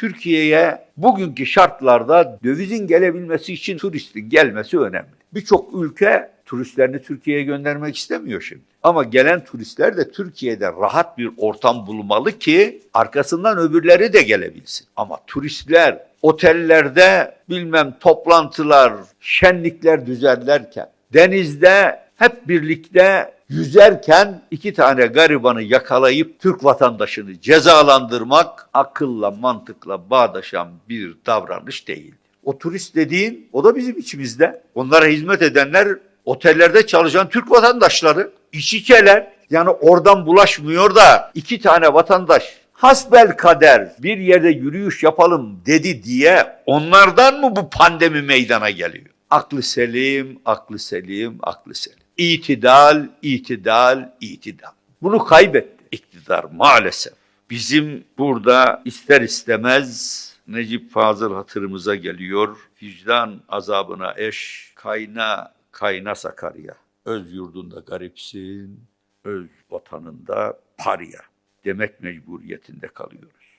Türkiye'ye bugünkü şartlarda dövizin gelebilmesi için turistin gelmesi önemli. Birçok ülke turistlerini Türkiye'ye göndermek istemiyor şimdi. Ama gelen turistler de Türkiye'de rahat bir ortam bulmalı ki arkasından öbürleri de gelebilsin. Ama turistler otellerde bilmem toplantılar, şenlikler düzenlerken, denizde hep birlikte yüzerken iki tane garibanı yakalayıp Türk vatandaşını cezalandırmak akılla mantıkla bağdaşan bir davranış değil. O turist dediğin o da bizim içimizde. Onlara hizmet edenler otellerde çalışan Türk vatandaşları, işçiler yani oradan bulaşmıyor da iki tane vatandaş hasbel kader bir yerde yürüyüş yapalım dedi diye onlardan mı bu pandemi meydana geliyor? Aklı selim, aklı selim, aklı selim. İtidal, itidal, itidal. Bunu kaybetti iktidar maalesef. Bizim burada ister istemez Necip Fazıl hatırımıza geliyor. Vicdan azabına eş, kayna kayna Sakarya. Öz yurdunda garipsin, öz vatanında parya demek mecburiyetinde kalıyoruz.